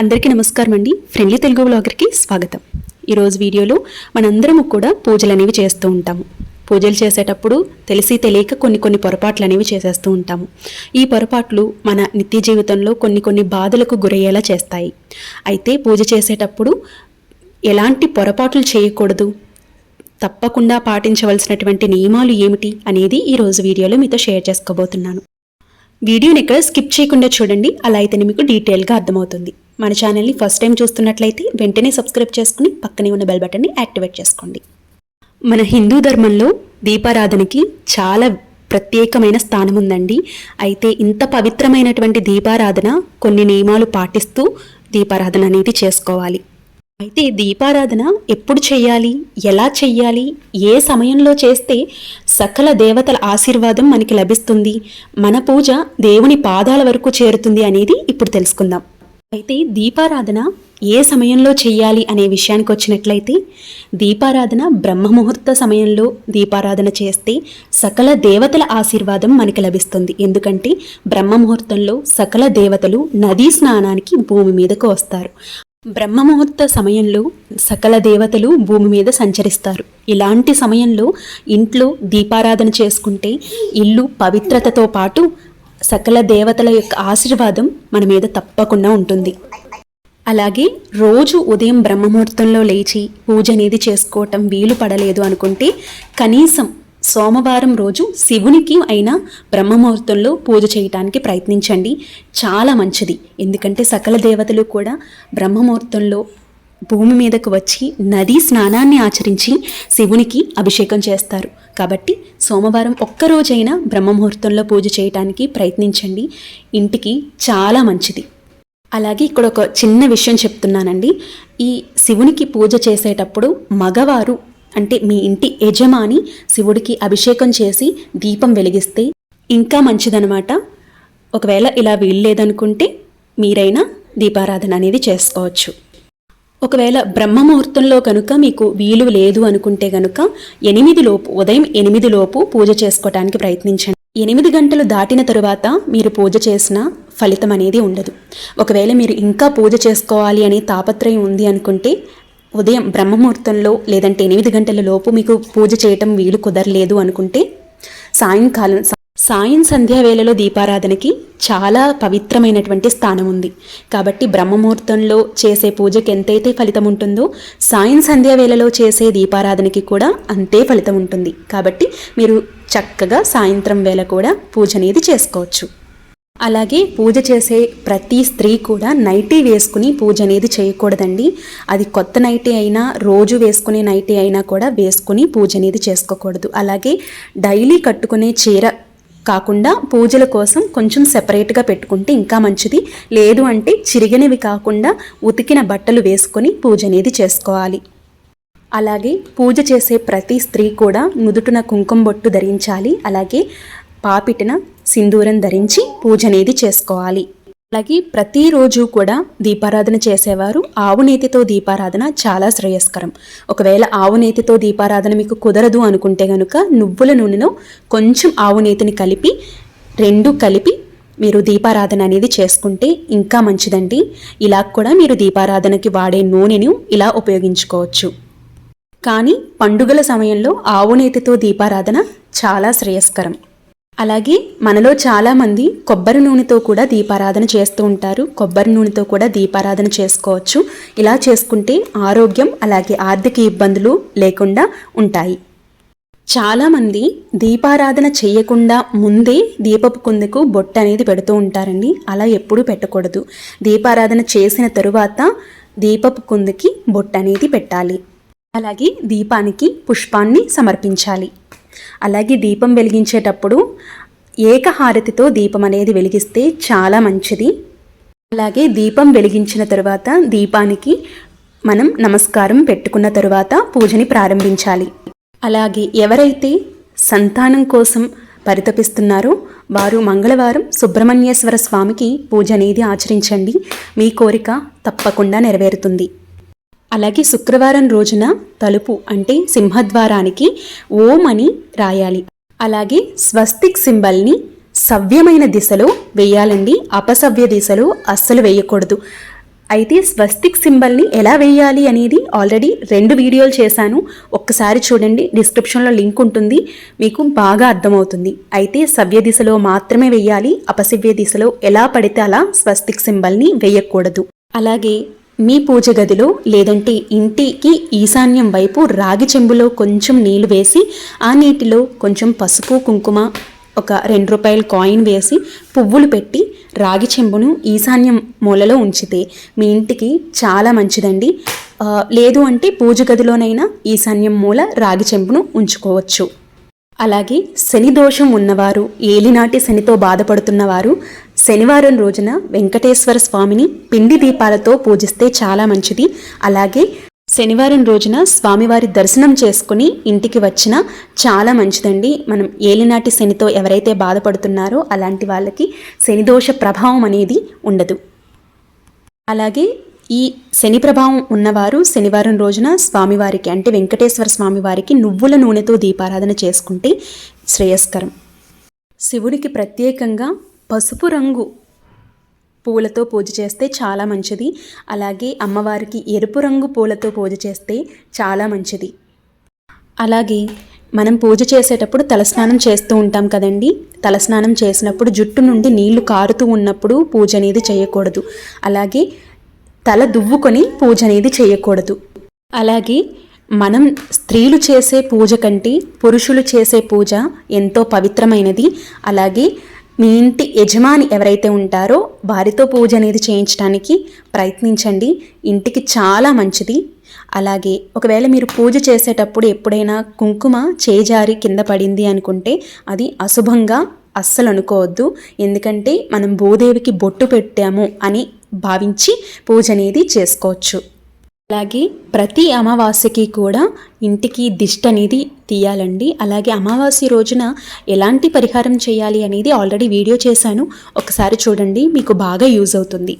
అందరికీ నమస్కారం అండి. ఫ్రెండ్లీ తెలుగు బ్లాగర్కి స్వాగతం. ఈరోజు వీడియోలో మనందరము కూడా పూజలు అనేవి చేస్తూ ఉంటాము. పూజలు చేసేటప్పుడు తెలిసి తెలియక కొన్ని కొన్ని పొరపాట్లు అనేవి చేసేస్తూ ఉంటాము. ఈ పొరపాట్లు మన నిత్య జీవితంలో కొన్ని కొన్ని బాధలకు గురయ్యేలా చేస్తాయి. అయితే పూజ చేసేటప్పుడు ఎలాంటి పొరపాట్లు చేయకూడదు? తప్పకుండా పాటించవలసినటువంటి నియమాలు ఏమిటి అనేది ఈరోజు వీడియోలో మీతో షేర్ చేసుకోబోతున్నాను. వీడియోని ఇక్కడ స్కిప్ చేయకుండా చూడండి. అలా అయితేనే మీకు డీటెయిల్గా అర్థమవుతుంది. మన ఛానల్ని ఫస్ట్ టైం చూస్తున్నట్లయితే వెంటనే సబ్స్క్రైబ్ చేసుకుని పక్కనే ఉన్న బెల్ బటన్ని యాక్టివేట్ చేసుకోండి. మన హిందూ ధర్మంలో దీపారాధనకి చాలా ప్రత్యేకమైన స్థానం ఉందండి. అయితే ఇంత పవిత్రమైనటువంటి దీపారాధన కొన్ని నియమాలు పాటిస్తూ దీపారాధన అనేది చేసుకోవాలి. అయితే దీపారాధన ఎప్పుడు చెయ్యాలి ఎలా చెయ్యాలి ఏ సమయంలో చేస్తే సకల దేవతల ఆశీర్వాదం మనకి లభిస్తుంది? మన పూజ దేవుని పాదాల వరకు చేరుతుంది అనేది ఇప్పుడు తెలుసుకుందాం. అయితే దీపారాధన ఏ సమయంలో చెయ్యాలి అనే విషయానికి వచ్చినట్లయితే దీపారాధన బ్రహ్మముహూర్త సమయంలో దీపారాధన చేస్తే సకల దేవతల ఆశీర్వాదం మనకి లభిస్తుంది. ఎందుకంటే బ్రహ్మముహూర్తంలో సకల దేవతలు నదీ స్నానానికి భూమి మీదకు వస్తారు. బ్రహ్మముహూర్త సమయంలో సకల దేవతలు భూమి మీద సంచరిస్తారు. ఇలాంటి సమయంలో ఇంట్లో దీపారాధన చేసుకుంటే ఇల్లు పవిత్రతతో పాటు సకల దేవతల యొక్క ఆశీర్వాదం మన మీద తప్పకుండా ఉంటుంది. అలాగే రోజు ఉదయం బ్రహ్మముహూర్తంలో లేచి పూజ అనేది చేసుకోవటం వీలు పడలేదు అనుకుంటే కనీసం సోమవారం రోజు శివునికి అయినా బ్రహ్మముహూర్తంలో పూజ చేయటానికి ప్రయత్నించండి. చాలా మంచిది. ఎందుకంటే సకల దేవతలు కూడా బ్రహ్మముహూర్తంలో భూమి మీదకు వచ్చి నదీ స్నానాన్ని ఆచరించి శివునికి అభిషేకం చేస్తారు. కాబట్టి సోమవారం ఒక్కరోజైనా బ్రహ్మముహూర్తంలో పూజ చేయటానికి ప్రయత్నించండి. ఇంటికి చాలా మంచిది. అలాగే ఇక్కడ ఒక చిన్న విషయం చెప్తున్నానండి. ఈ శివునికి పూజ చేసేటప్పుడు మగవారు అంటే మీ ఇంటి యజమాని శివుడికి అభిషేకం చేసి దీపం వెలిగిస్తే ఇంకా మంచిదనమాట ఒకవేళ ఇలా వీల్లేదనుకుంటే మీరైనా దీపారాధన అనేది చేసుకోవచ్చు. ఒకవేళ బ్రహ్మముహూర్తంలో కనుక మీకు వీలు లేదు అనుకుంటే కనుక ఎనిమిది లోపు ఉదయం ఎనిమిది లోపు పూజ చేసుకోవటానికి ప్రయత్నించండి. ఎనిమిది గంటలు దాటిన తరువాత మీరు పూజ చేసిన ఫలితం అనేది ఉండదు. ఒకవేళ మీరు ఇంకా పూజ చేసుకోవాలి అనే తాపత్రయం ఉంది అనుకుంటే ఉదయం బ్రహ్మముహూర్తంలో లేదంటే ఎనిమిది గంటల లోపు మీకు పూజ చేయటం వీలు కుదరలేదు అనుకుంటే సాయంకాలం సాయం సంధ్యా వేళలో దీపారాధనకి చాలా పవిత్రమైనటువంటి స్థానం ఉంది. కాబట్టి బ్రహ్మముహూర్తంలో చేసే పూజకి ఎంతైతే ఫలితం ఉంటుందో సాయం సంధ్యా వేళలో చేసే దీపారాధనకి కూడా అంతే ఫలితం ఉంటుంది. కాబట్టి మీరు చక్కగా సాయంత్రం వేళ కూడా పూజ అనేది చేసుకోవచ్చు. అలాగే పూజ చేసే ప్రతి స్త్రీ కూడా నైటీ వేసుకుని పూజ అనేది చేయకూడదండి. అది కొత్త నైటీ అయినా రోజు వేసుకునే నైటీ అయినా కూడా వేసుకుని పూజ అనేది చేసుకోకూడదు. అలాగే డైలీ కట్టుకునే చీర కాకుండా పూజల కోసం కొంచెం సెపరేట్గా పెట్టుకుంటే ఇంకా మంచిది. లేదు అంటే చిరిగినవి కాకుండా ఉతికిన బట్టలు వేసుకొని పూజ అనేది చేసుకోవాలి. అలాగే పూజ చేసే ప్రతి స్త్రీ కూడా నుదుటున కుంకుమ బొట్టు ధరించాలి. అలాగే పాపిటిన సింధూరం ధరించి పూజ అనేది చేసుకోవాలి. అలాగే ప్రతిరోజు కూడా దీపారాధన చేసేవారు. ఆవు నేతితో దీపారాధన చాలా శ్రేయస్కరం. ఒకవేళ ఆవు నేతితో దీపారాధన మీకు కుదరదు అనుకుంటే గనుక నువ్వుల నూనెలో కొంచెం ఆవు నేతిని కలిపి రెండు కలిపి మీరు దీపారాధన అనేది చేసుకుంటే ఇంకా మంచిదండి. ఇలా కూడా మీరు దీపారాధనకి వాడే నూనెను ఇలా ఉపయోగించుకోవచ్చు. కానీ పండుగల సమయంలో ఆవు నేతితో దీపారాధన చాలా శ్రేయస్కరం. అలాగే మనలో చాలామంది కొబ్బరి నూనెతో కూడా దీపారాధన చేస్తూ ఉంటారు. కొబ్బరి నూనెతో కూడా దీపారాధన చేసుకోవచ్చు. ఇలా చేసుకుంటే ఆరోగ్యం అలాగే ఆర్థిక ఇబ్బందులు లేకుండా ఉంటాయి. చాలామంది దీపారాధన చేయకుండా ముందే దీపపు కుందకు బొట్టు అనేది పెడుతూ ఉంటారండి. అలా ఎప్పుడూ పెట్టకూడదు. దీపారాధన చేసిన తరువాత దీపపు కుందకి బొట్టు అనేది పెట్టాలి. అలాగే దీపానికి పుష్పాన్ని సమర్పించాలి. అలాగే దీపం వెలిగించేటప్పుడు ఏకహారతితో దీపం అనేది వెలిగిస్తే చాలా మంచిది. అలాగే దీపం వెలిగించిన తరువాత దీపానికి మనం నమస్కారం పెట్టుకున్న తరువాత పూజని ప్రారంభించాలి. అలాగే ఎవరైతే సంతానం కోసం పరితపిస్తున్నారో వారు మంగళవారం సుబ్రహ్మణ్యేశ్వర స్వామికి పూజ అనేది ఆచరించండి. మీ కోరిక తప్పకుండా నెరవేరుతుంది. అలాగే శుక్రవారం రోజున తలుపు అంటే సింహద్వారానికి ఓం అని రాయాలి. అలాగే స్వస్తిక్ సింబల్ని సవ్యమైన దిశలో వేయాలండి. అపసవ్య దిశలో అస్సలు వేయకూడదు. అయితే స్వస్తిక్ సింబల్ని ఎలా వేయాలి అనేది ఆల్రెడీ రెండు వీడియోలు చేశాను. ఒక్కసారి చూడండి డిస్క్రిప్షన్లో లింక్ ఉంటుంది. మీకు బాగా అర్థమవుతుంది. అయితే సవ్య దిశలో మాత్రమే వేయాలి అపసవ్య దిశలో ఎలా పడితే అలా స్వస్తిక్ సింబల్ని వేయకూడదు. అలాగే మీ పూజ గదిలో లేదంటే ఇంటికి ఈశాన్యం వైపు రాగి చెంబులో కొంచెం నీళ్ళు వేసి ఆ నీటిలో కొంచెం పసుపు కుంకుమ ఒక రెండు రూపాయల కాయిన్ వేసి పువ్వులు పెట్టి రాగి చెంబును ఈశాన్యం మూలలో ఉంచితే మీ ఇంటికి చాలా మంచిదండి. లేదు అంటే పూజ గదిలోనైనా ఈశాన్యం మూల రాగి చెంబును ఉంచుకోవచ్చు. అలాగే శని దోషం ఉన్నవారు ఏలినాటి శనితో బాధపడుతున్నవారు శనివారం రోజున వెంకటేశ్వర స్వామిని పిండి దీపాలతో పూజిస్తే చాలా మంచిది. అలాగే శనివారం రోజున స్వామివారి దర్శనం చేసుకుని ఇంటికి వచ్చిన చాలా మంచిదండి. మనం ఏలినాటి శనితో ఎవరైతే బాధపడుతున్నారో అలాంటి వాళ్ళకి శనిదోష ప్రభావం అనేది ఉండదు. అలాగే ఈ శని ప్రభావం ఉన్నవారు శనివారం రోజున స్వామివారికి అంటే వెంకటేశ్వర స్వామివారికి నువ్వుల నూనెతో దీపారాధన చేసుకుంటే శ్రేయస్కరం. శివుడికి ప్రత్యేకంగా పసుపు రంగు పూలతో పూజ చేస్తే చాలా మంచిది. అలాగే అమ్మవారికి ఎరుపు రంగు పూలతో పూజ చేస్తే చాలా మంచిది. అలాగే మనం పూజ చేసేటప్పుడు తలస్నానం చేస్తూ ఉంటాం కదండి. తలస్నానం చేసినప్పుడు జుట్టు నుండి నీళ్ళు కారుతూ ఉన్నప్పుడు పూజ అనేది చేయకూడదు. అలాగే తల దువ్వుకొని పూజ అనేది చేయకూడదు. అలాగే మనం స్త్రీలు చేసే పూజ కంటే పురుషులు చేసే పూజ ఎంతో పవిత్రమైనది. అలాగే మీ ఇంటి యజమాని ఎవరైతే ఉంటారో వారితో పూజ అనేది చేయించడానికి ప్రయత్నించండి. ఇంటికి చాలా మంచిది. అలాగే ఒకవేళ మీరు పూజ చేసేటప్పుడు ఎప్పుడైనా కుంకుమ చేజారి కింద పడింది అనుకుంటే అది అశుభంగా అస్సలు అనుకోవద్దు. ఎందుకంటే మనం భూదేవికి బొట్టు పెట్టాము అని భావించి పూజ అనేది చేసుకోవచ్చు. అలాగే ప్రతి అమావాస్యకి కూడా ఇంటికి దిష్టి అనేది తీయాలండి. అలాగే అమావాస్య రోజున ఎలాంటి పరిహారం చేయాలి అనేది ఆల్రెడీ వీడియో చేశాను. ఒకసారి చూడండి మీకు బాగా యూజ్ అవుతుంది.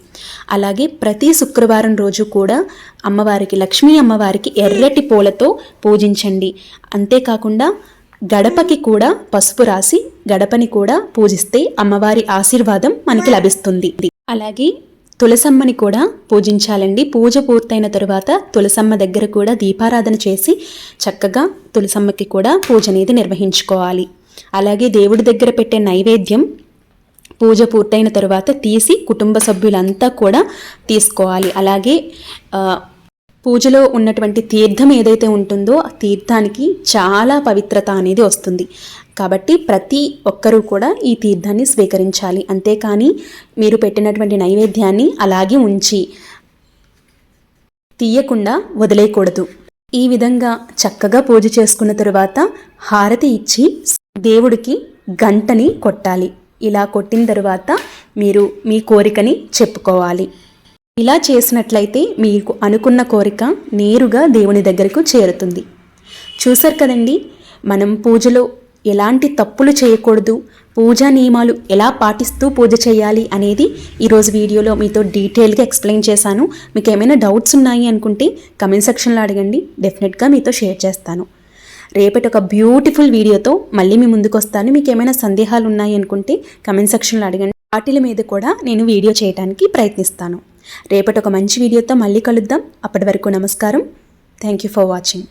అలాగే ప్రతి శుక్రవారం రోజు కూడా అమ్మవారికి లక్ష్మీ అమ్మవారికి ఎర్రటి పూలతో పూజించండి. అంతేకాకుండా గడపకి కూడా పసుపు రాసి గడపని కూడా పూజిస్తే అమ్మవారి ఆశీర్వాదం మనకి లభిస్తుంది. అలాగే తులసమ్మని కూడా పూజించాలండి. పూజ పూర్తయిన తరువాత తులసమ్మ దగ్గర కూడా దీపారాధన చేసి చక్కగా తులసమ్మకి కూడా పూజ అనేది నిర్వహించుకోవాలి. అలాగే దేవుడి దగ్గర పెట్టే నైవేద్యం పూజ పూర్తయిన తరువాత తీసి కుటుంబ సభ్యులంతా కూడా తీసుకోవాలి. అలాగే పూజలో ఉన్నటువంటి తీర్థం ఏదైతే ఉంటుందో ఆ తీర్థానికి చాలా పవిత్రత అనేది వస్తుంది. కాబట్టి ప్రతి ఒక్కరూ కూడా ఈ తీర్థాన్ని స్వీకరించాలి. అంతేకాని మీరు పెట్టినటువంటి నైవేద్యాన్ని అలాగే ఉంచి తీయకుండా వదిలేయకూడదు. ఈ విధంగా చక్కగా పూజ చేసుకున్న తరువాత హారతి ఇచ్చి దేవుడికి గంటని కొట్టాలి. ఇలా కొట్టిన తరువాత మీరు మీ కోరికని చెప్పుకోవాలి. ఇలా చేసినట్లయితే మీకు అనుకున్న కోరిక నేరుగా దేవుని దగ్గరకు చేరుతుంది. చూశారు కదండి మనం పూజలో ఎలాంటి తప్పులు చేయకూడదు పూజా నియమాలు ఎలా పాటిస్తూ పూజ చేయాలి అనేది ఈరోజు వీడియోలో మీతో డీటెయిల్గా ఎక్స్ప్లెయిన్ చేశాను. మీకు ఏమైనా డౌట్స్ ఉన్నాయి అనుకుంటే కమెంట్ సెక్షన్లో అడగండి డెఫినెట్గా మీతో షేర్ చేస్తాను. రేపటి ఒక బ్యూటిఫుల్ వీడియోతో మళ్ళీ మీ ముందుకు వస్తాను. మీకు ఏమైనా సందేహాలు ఉన్నాయి అనుకుంటే కమెంట్ సెక్షన్లో అడగండి. వాటిల మీద కూడా నేను వీడియో చేయడానికి ప్రయత్నిస్తాను. రేపటి ఒక మంచి వీడియోతో మళ్ళీ కలుద్దాం. అప్పటి వరకు నమస్కారం. Thank you for watching